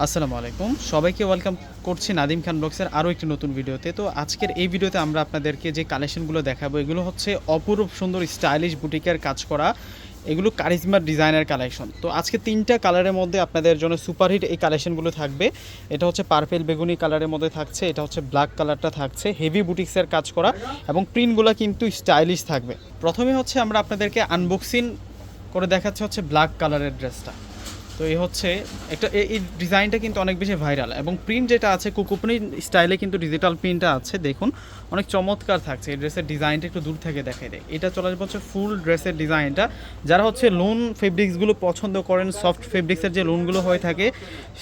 আসসালামু আলাইকুম। সবাইকে ওয়েলকাম করছি নাদিম খান ব্লগসের আরও একটি নতুন ভিডিওতে। তো আজকের এই ভিডিওতে আমরা আপনাদেরকে যে কালেকশনগুলো দেখাবো, এগুলো হচ্ছে অপরূপ সুন্দর স্টাইলিশ বুটিকের কাজ করা, এগুলো কারিজমার ডিজাইনের কালেকশন তো আজকে তিনটা কালারের মধ্যে আপনাদের জন্য সুপারহিট এই কালেকশনগুলো থাকবে। এটা হচ্ছে পার্পেল বেগুনি কালারের মধ্যে থাকছে, এটা হচ্ছে ব্ল্যাক কালারটা থাকছে হেভি বুটিক্সের কাজ করা এবং প্রিন্টগুলো কিন্তু স্টাইলিশ থাকবে। প্রথমে হচ্ছে আমরা আপনাদেরকে আনবক্সিং করে দেখাচ্ছে হচ্ছে ব্ল্যাক কালারের ড্রেসটা তো এই হচ্ছে একটা, এই- ডিজাইনটা কিন্তু অনেক বেশি ভাইরাল এবং প্রিন্ট যেটা আছে, কুকুপনি স্টাইলে কিন্তু ডিজিটাল প্রিন্টটা আছে, দেখুন। অনেক চমৎকার থাকছে, এই ড্রেসের ডিজাইনটা একটু দূর থেকে দেখাই দেয় এটা চলে আসবে হচ্ছে ফুল ড্রেসের ডিজাইনটা যারা হচ্ছে লোন ফেব্রিক্সগুলো পছন্দ করেন সফট ফেব্রিক্সের যে লোনগুলো হয়ে থাকে,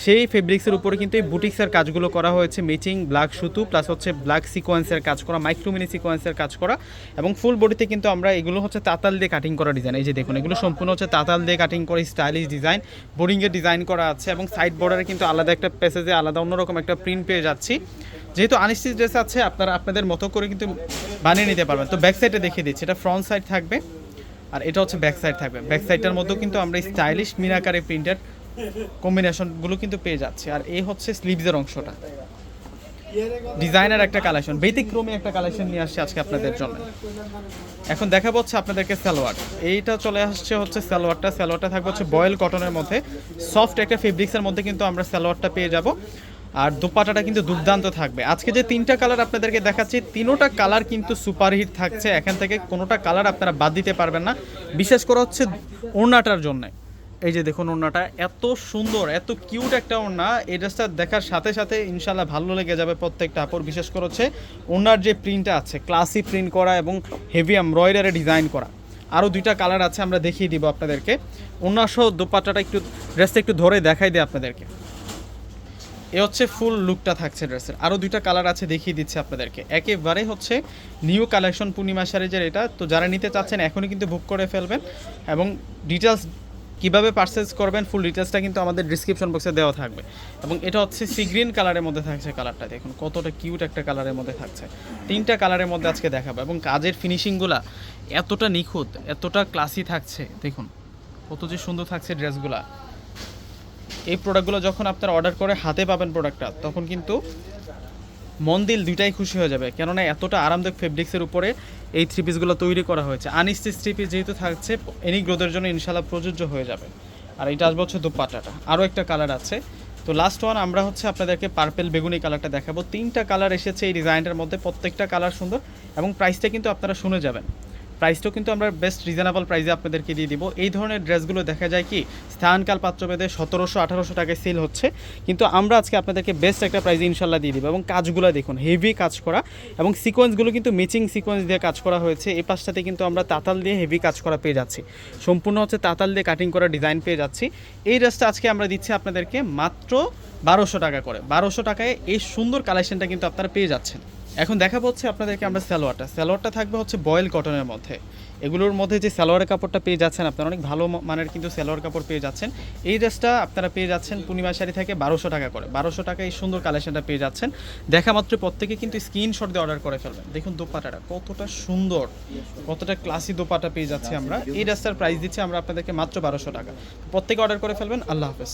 সেই ফেব্রিক্সের উপরে কিন্তু এই বুটিক্সের কাজগুলো করা হয়েছে ম্যাচিং ব্ল্যাক সুতু প্লাস হচ্ছে ব্ল্যাক সিকোয়েন্সের কাজ করা মাইক্রোমিনি সিকোয়েন্সের কাজ করা এবং ফুল বডিতে কিন্তু আমরা এগুলো হচ্ছে তাতাল দিয়ে কাটিং করা ডিজাইন এই যে দেখুন, এগুলো সম্পূর্ণ হচ্ছে তাতাল দিয়ে কাটিং করে স্টাইলিশ ডিজাইন বোরিংয়ের ডিজাইন করা আছে এবং সাইড বর্ডারে কিন্তু আলাদা একটা প্যাসেজে আলাদা অন্যরকম একটা প্রিন্ট পেয়ে যাচ্ছি। যেহেতু আনিস্টিচ ড্রেস আছে, আপনারা আপনাদের মতো করে কিন্তু বানিয়ে নিতে পারবেন। তো ব্যাক সাইডে দেখিয়ে দিচ্ছি, এটা ফ্রন্ট সাইড থাকবে আর এটা হচ্ছে ব্যাক সাইড থাকবে। ব্যাক সাইডটার মধ্যেও কিন্তু আমরা স্টাইলিশ মিনাকারে প্রিন্টের কম্বিনেশনগুলো কিন্তু পেয়ে যাচ্ছি। আর এই হচ্ছে স্লিভসের অংশটা। ডিজাইনার একটা কালেকশন ব্যতিক্রমী একটা কালেকশন নিয়ে আসছে আজকে আপনাদের জন্য। এখন দেখা হচ্ছে আপনাদেরকে সালোয়ার। এইটা চলে আসছে হচ্ছে সালোয়ারটা। সালোয়ারটা থাকবে হচ্ছে বয়েল কটনের মধ্যে। সফট একটা ফেব্রিক্সের মধ্যে কিন্তু আমরা সালোয়ারটা পেয়ে যাব। আর দুপাটাটা কিন্তু দুর্দান্ত থাকবে। আজকে যে তিনটা কালার আপনাদেরকে দেখাচ্ছি, তিনোটা কালার কিন্তু সুপারহিট থাকছে। এখান থেকে কোনোটা কালার আপনারা বাদ দিতে পারবেন না। বিশেষ করে হচ্ছে ওড়নাটার জন্য। এই যে দেখুন ওড়নাটা, এত সুন্দর, এত কিউট একটা ওড়না। এই ড্রেসটা দেখার সাথে সাথে ইনশাল্লাহ ভালো লেগে যাবে প্রত্যেকটা আপর, বিশেষ করে হচ্ছে ওড়নার যে প্রিন্টটা আছে ক্লাসি প্রিন্ট করা এবং হেভি এমব্রয়ডারি ডিজাইন করা। আরও দুইটা কালার আছে, আমরা দেখিয়ে দিব আপনাদেরকে। ওড়না সহ দোপাট্টাটা একটু ড্রেসটা একটু ধরে দেখাই দিই আপনাদেরকে। এ হচ্ছে ফুল লুকটা থাকছে ড্রেসের। আরও দুইটা কালার আছে, দেখিয়ে দিচ্ছি আপনাদেরকে। একেবারে হচ্ছে নিউ কালেকশন পূর্ণিমা সারিজের এটা, তো যারা নিতে চাচ্ছেন, এখনই কিন্তু বুক করে ফেলবেন। এবং ডিটেলস কীভাবে পারচেজ করবেন ফুল ডিটেলসটা কিন্তু আমাদের ডিসক্রিপশন বক্সে দেওয়া থাকবে। এবং এটা হচ্ছে সি গ্রিন কালারের মধ্যে থাকছে কালারটা দেখুন, কতটা কিউট একটা কালারের মধ্যে থাকছে। তিনটা কালারের মধ্যে আজকে দেখাবো। এবং কাজের ফিনিশিংগুলা এতটা নিখুঁত, এতটা ক্লাসি থাকছে। দেখুন, কত যে সুন্দর থাকছে ড্রেসগুলা এই প্রোডাক্টগুলো যখন আপনারা অর্ডার করে হাতে পাবেন প্রোডাক্টটা তখন কিন্তু মন দিল দুইটাই খুশি হয়ে যাবে। কেননা এতটা আরামদায়ক ফেব্রিক্সের উপরে এই থ্রি পিসগুলো তৈরি করা হয়েছে। আনস্টিচ থ্রি পিস যেহেতু থাকছে এনি গ্রোথের জন্য ইনশাল্লাহ প্রযোজ্য হয়ে যাবে। আর এটা আসবে হচ্ছে দুপাটাটা আরও একটা কালার আছে। তো লাস্ট ওয়ান আমরা হচ্ছে আপনাদেরকে পার্পেল বেগুনি কালারটা দেখাবো। তিনটা কালার এসেছে এই ডিজাইনটার মধ্যে। প্রত্যেকটা কালার সুন্দর এবং প্রাইসটা কিন্তু আপনারা শুনে যাবেন। প্রাইসটাও কিন্তু আমরা বেস্ট রিজনেবল প্রাইসে আপনাদেরকে দিয়ে দিব। এই ধরনের ড্রেসগুলো দেখা যায় কি, স্থানকাল পাত্রভেদে সতেরোশো, আঠারোশো টাকায় সেল হচ্ছে। কিন্তু আমরা আজকে আপনাদেরকে বেস্ট একটা প্রাইসে ইনশাল্লাহ দিয়ে দিব এবং কাজগুলো দেখুন হেভি কাজ করা এবং সিকোয়েন্সগুলো কিন্তু ম্যাচিং সিকোয়েন্স দিয়ে কাজ করা হয়েছে। এই পাশটাতে কিন্তু আমরা তাতাল দিয়ে হেভি কাজ করা পেয়ে যাচ্ছি। সম্পূর্ণ হচ্ছে তাতাল দিয়ে কাটিং করা ডিজাইন পেয়ে যাচ্ছি। এই ড্রেসটা আজকে আমরা দিচ্ছি আপনাদেরকে মাত্র বারোশো টাকা করে। বারোশো টাকায় এই সুন্দর কালেকশনটা কিন্তু আপনারা পেয়ে যাচ্ছেন। এখন দেখা হচ্ছে আপনাদেরকে আমরা সালোয়ারটা। সালোয়ারটা থাকবে হচ্ছে বয়েল কটনের মধ্যে। এগুলোর মধ্যে যে সালোয়ারের কাপড়টা পেয়ে যাচ্ছেন, আপনারা অনেক ভালো মানের কিন্তু সালোয়ার কাপড় পেয়ে যাচ্ছেন। এই ড্রেসটা আপনারা পেয়ে যাচ্ছেন পূর্ণিমা শাড়ি থেকে বারোশো টাকা করে। বারোশো টাকা এই সুন্দর কালেকশনটা পেয়ে যাচ্ছেন। দেখা মাত্র প্রত্যেকে কিন্তু স্ক্রিনশট দিয়ে অর্ডার করে ফেলবেন। দেখুন দোপাটাটা, কতটা সুন্দর, কতটা ক্লাসি দোপাটা পেয়ে যাচ্ছি আমরা। এই ড্রেসটার প্রাইস দিচ্ছি আমরা আপনাদেরকে মাত্র বারোশো টাকা। প্রত্যেকে অর্ডার করে ফেলবেন। আল্লাহ হাফেজ।